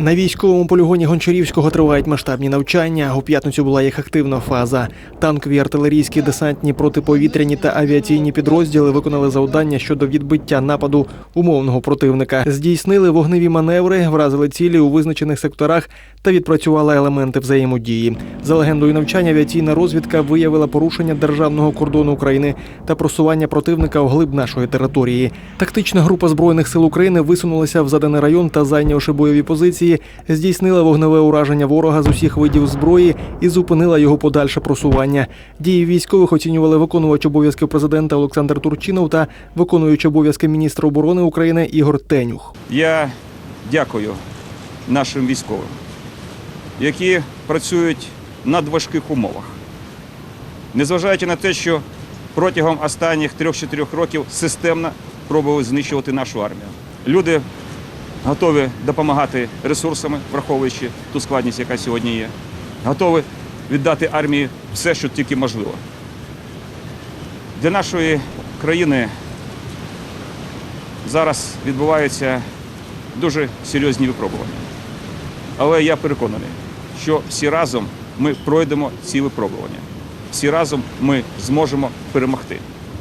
На військовому полігоні Гончарівського тривають масштабні навчання. У п'ятницю була їх активна фаза. Танкові, артилерійські, десантні, протиповітряні та авіаційні підрозділи виконали завдання щодо відбиття нападу умовного противника. Здійснили вогневі маневри, вразили цілі у визначених секторах та відпрацювали елементи взаємодії. За легендою навчання, авіаційна розвідка виявила порушення державного кордону України та просування противника вглиб нашої території. Тактична група збройних сил України висунулася в заданий район та зайнявши бойові позиції, здійснила вогневе ураження ворога з усіх видів зброї і зупинила його подальше просування. Дії військових оцінювали виконувач обов'язків президента Олександр Турчинов та виконуючий обов'язки міністра оборони України Ігор Тенюх. Я дякую нашим військовим, які працюють в надважких умовах. Незважаючи на те, що протягом останніх 3-4 років системно пробували знищувати нашу армію. Люди готові допомагати ресурсами, враховуючи ту складність, яка сьогодні є. Готові віддати армії все, що тільки можливо. Для нашої країни зараз відбуваються дуже серйозні випробування. Але я переконаний, що всі разом ми пройдемо ці випробування. Всі разом ми зможемо перемогти.